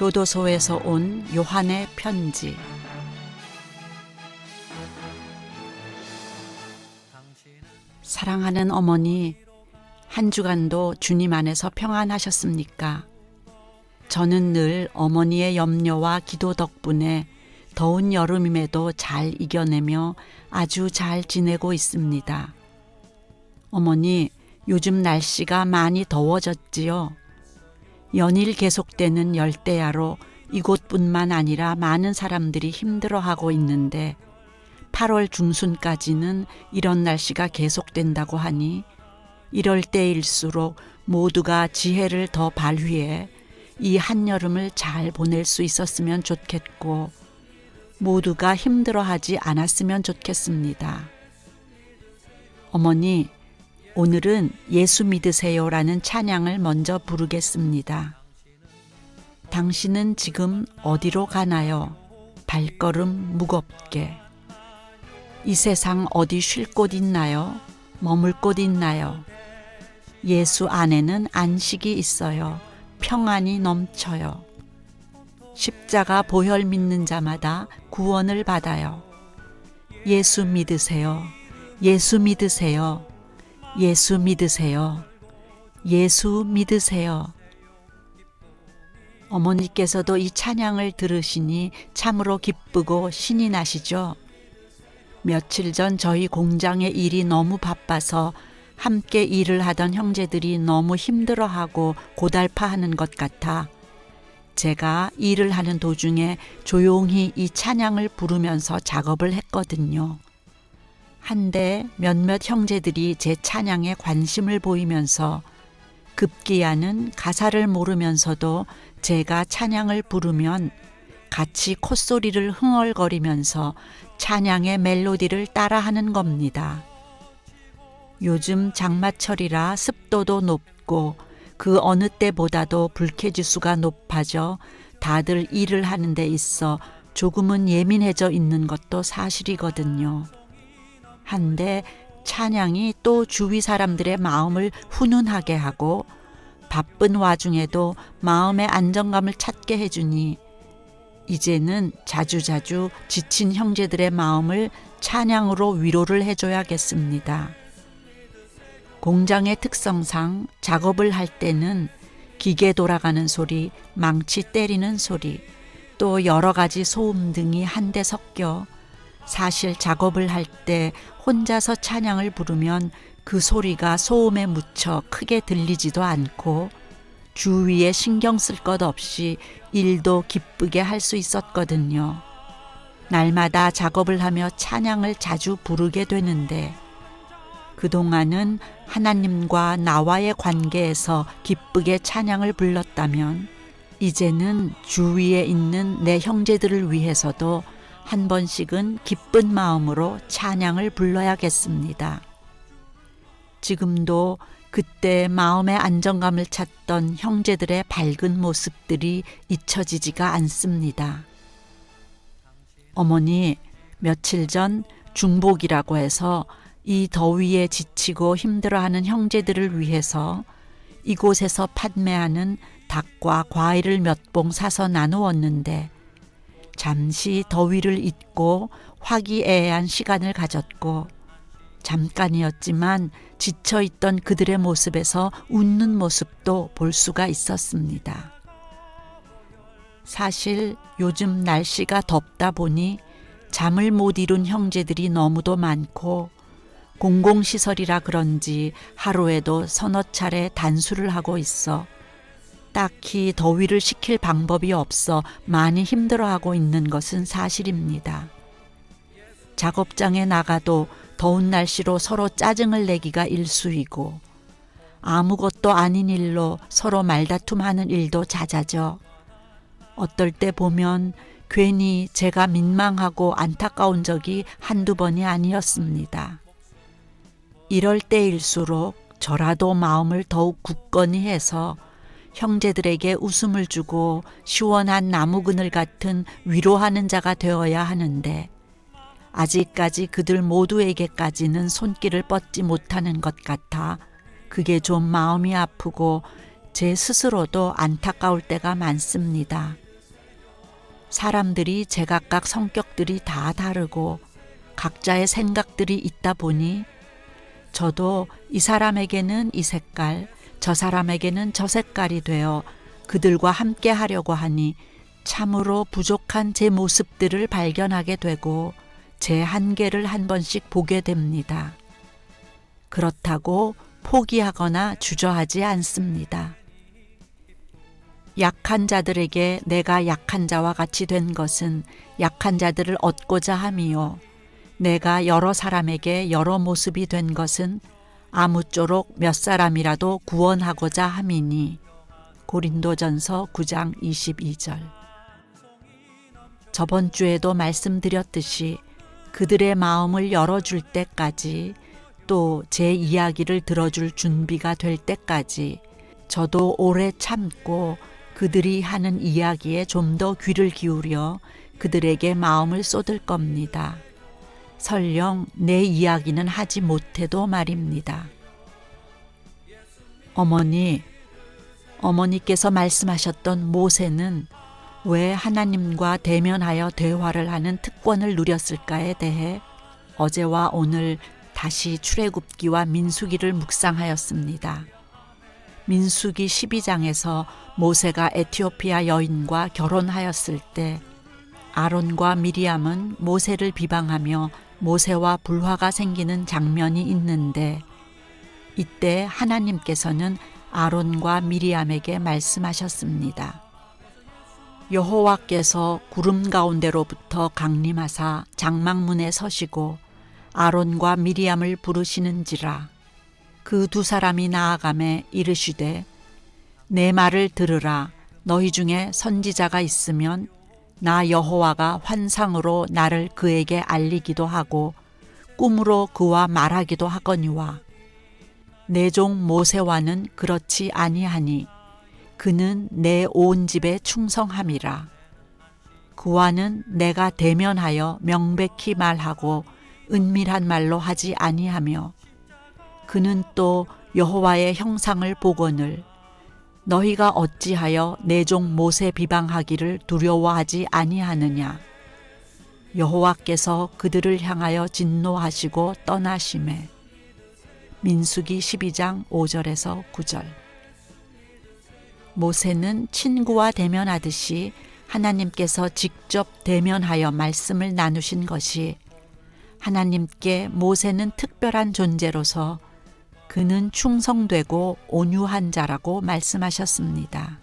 교도소에서 온 요한의 편지. 사랑하는 어머니, 한 주간도 주님 안에서 평안하셨습니까? 저는 늘 어머니의 염려와 기도 덕분에 더운 여름임에도 잘 이겨내며 아주 잘 지내고 있습니다. 어머니, 요즘 날씨가 많이 더워졌지요. 연일 계속되는 열대야로 이곳뿐만 아니라 많은 사람들이 힘들어하고 있는데 8월 중순까지는 이런 날씨가 계속된다고 하니 이럴 때일수록 모두가 지혜를 더 발휘해 이 한여름을 잘 보낼 수 있었으면 좋겠고 모두가 힘들어하지 않았으면 좋겠습니다. 어머니, 오늘은 예수 믿으세요라는 찬양을 먼저 부르겠습니다. 당신은 지금 어디로 가나요? 발걸음 무겁게. 이 세상 어디 쉴 곳 있나요? 머물 곳 있나요? 예수 안에는 안식이 있어요. 평안이 넘쳐요. 십자가 보혈 믿는 자마다 구원을 받아요. 예수 믿으세요. 예수 믿으세요. 예수 믿으세요. 예수 믿으세요. 어머니께서도 이 찬양을 들으시니 참으로 기쁘고 신이 나시죠? 며칠 전 저희 공장의 일이 너무 바빠서 함께 일을 하던 형제들이 너무 힘들어하고 고달파하는 것 같아 제가 일을 하는 도중에 조용히 이 찬양을 부르면서 작업을 했거든요. 한데 몇몇 형제들이 제 찬양에 관심을 보이면서 급기야는 가사를 모르면서도 제가 찬양을 부르면 같이 콧소리를 흥얼거리면서 찬양의 멜로디를 따라하는 겁니다. 요즘 장마철이라 습도도 높고 그 어느 때보다도 불쾌지수가 높아져 다들 일을 하는 데 있어 조금은 예민해져 있는 것도 사실이거든요. 한데 찬양이 또 주위 사람들의 마음을 훈훈하게 하고 바쁜 와중에도 마음의 안정감을 찾게 해주니 이제는 자주자주 지친 형제들의 마음을 찬양으로 위로를 해줘야겠습니다. 공장의 특성상 작업을 할 때는 기계 돌아가는 소리, 망치 때리는 소리, 또 여러 가지 소음 등이 한데 섞여 사실 작업을 할 때 혼자서 찬양을 부르면 그 소리가 소음에 묻혀 크게 들리지도 않고 주위에 신경 쓸 것 없이 일도 기쁘게 할 수 있었거든요. 날마다 작업을 하며 찬양을 자주 부르게 되는데 그동안은 하나님과 나와의 관계에서 기쁘게 찬양을 불렀다면 이제는 주위에 있는 내 형제들을 위해서도 한 번씩은 기쁜 마음으로 찬양을 불러야겠습니다. 지금도 그때 마음의 안정감을 찾던 형제들의 밝은 모습들이 잊혀지지가 않습니다. 어머니, 며칠 전 중복이라고 해서 이 더위에 지치고 힘들어하는 형제들을 위해서 이곳에서 판매하는 닭과 과일을 몇 봉 사서 나누었는데 잠시 더위를 잊고 화기애애한 시간을 가졌고 잠깐이었지만 지쳐 있던 그들의 모습에서 웃는 모습도 볼 수가 있었습니다. 사실 요즘 날씨가 덥다 보니 잠을 못 이룬 형제들이 너무도 많고 공공시설이라 그런지 하루에도 서너 차례 단수를 하고 있어 딱히 더위를 식힐 방법이 없어 많이 힘들어하고 있는 것은 사실입니다. 작업장에 나가도 더운 날씨로 서로 짜증을 내기가 일수이고 아무것도 아닌 일로 서로 말다툼하는 일도 잦아져 어떨 때 보면 괜히 제가 민망하고 안타까운 적이 한두 번이 아니었습니다. 이럴 때일수록 저라도 마음을 더욱 굳건히 해서 형제들에게 웃음을 주고 시원한 나무 그늘 같은 위로하는 자가 되어야 하는데 아직까지 그들 모두에게까지는 손길을 뻗지 못하는 것 같아 그게 좀 마음이 아프고 제 스스로도 안타까울 때가 많습니다. 사람들이 제각각 성격들이 다 다르고 각자의 생각들이 있다 보니 저도 이 사람에게는 이 색깔, 저 사람에게는 저 색깔이 되어 그들과 함께 하려고 하니 참으로 부족한 제 모습들을 발견하게 되고 제 한계를 한 번씩 보게 됩니다. 그렇다고 포기하거나 주저하지 않습니다. 약한 자들에게 내가 약한 자와 같이 된 것은 약한 자들을 얻고자 함이요. 내가 여러 사람에게 여러 모습이 된 것은 아무쪼록 몇 사람이라도 구원하고자 함이니. 고린도전서 9장 22절. 저번 주에도 말씀드렸듯이 그들의 마음을 열어줄 때까지 또 제 이야기를 들어줄 준비가 될 때까지 저도 오래 참고 그들이 하는 이야기에 좀 더 귀를 기울여 그들에게 마음을 쏟을 겁니다. 설령 내 이야기는 하지 못해도 말입니다. 어머니, 어머니께서 말씀하셨던 모세는 왜 하나님과 대면하여 대화를 하는 특권을 누렸을까에 대해 어제와 오늘 다시 출애굽기와 민수기를 묵상하였습니다. 민수기 12장에서 모세가 에티오피아 여인과 결혼하였을 때 아론과 미리암은 모세를 비방하며 모세와 불화가 생기는 장면이 있는데 이때 하나님께서는 아론과 미리암에게 말씀하셨습니다. 여호와께서 구름 가운데로부터 강림하사 장막문에 서시고 아론과 미리암을 부르시는지라 그 두 사람이 나아가매 이르시되 내 말을 들으라 너희 중에 선지자가 있으면 나 여호와가 환상으로 나를 그에게 알리기도 하고 꿈으로 그와 말하기도 하거니와 내 종 모세와는 그렇지 아니하니 그는 내 온 집에 충성함이라. 그와는 내가 대면하여 명백히 말하고 은밀한 말로 하지 아니하며 그는 또 여호와의 형상을 보거늘 너희가 어찌하여 내 종 모세 비방하기를 두려워하지 아니하느냐? 여호와께서 그들을 향하여 진노하시고 떠나심에. 민수기 12장 5절에서 9절. 모세는 친구와 대면하듯이 하나님께서 직접 대면하여 말씀을 나누신 것이 하나님께 모세는 특별한 존재로서 그는 충성되고 온유한 자라고 말씀하셨습니다.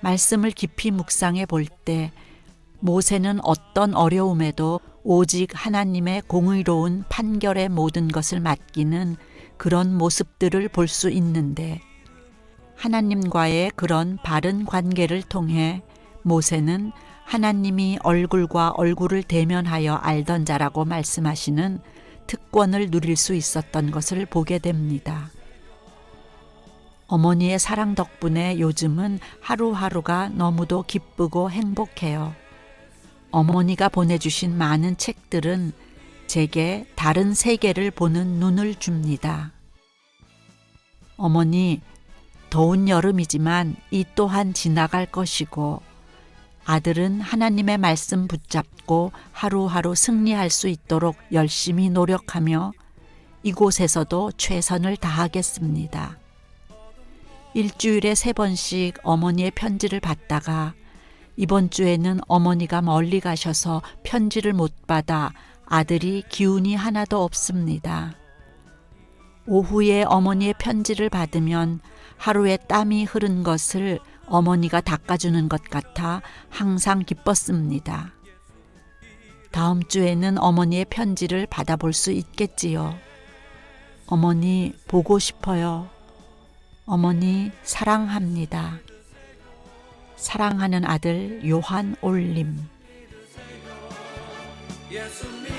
말씀을 깊이 묵상해 볼 때 모세는 어떤 어려움에도 오직 하나님의 공의로운 판결의 모든 것을 맡기는 그런 모습들을 볼 수 있는데 하나님과의 그런 바른 관계를 통해 모세는 하나님이 얼굴과 얼굴을 대면하여 알던 자라고 말씀하시는 특권을 누릴 수 있었던 것을 보게 됩니다. 어머니의 사랑 덕분에 요즘은 하루하루가 너무도 기쁘고 행복해요. 어머니가 보내주신 많은 책들은 제게 다른 세계를 보는 눈을 줍니다. 어머니, 더운 여름이지만 이 또한 지나갈 것이고 아들은 하나님의 말씀 붙잡고 하루하루 승리할 수 있도록 열심히 노력하며 이곳에서도 최선을 다하겠습니다. 일주일에 세 번씩 어머니의 편지를 받다가 이번 주에는 어머니가 멀리 가셔서 편지를 못 받아 아들이 기운이 하나도 없습니다. 오후에 어머니의 편지를 받으면 하루에 땀이 흐른 것을 어머니가 닦아주는 것 같아 항상 기뻤습니다. 다음 주에는 어머니의 편지를 받아볼 수 있겠지요. 어머니 보고 싶어요. 어머니 사랑합니다. 사랑하는 아들 요한 올림. 예수 믿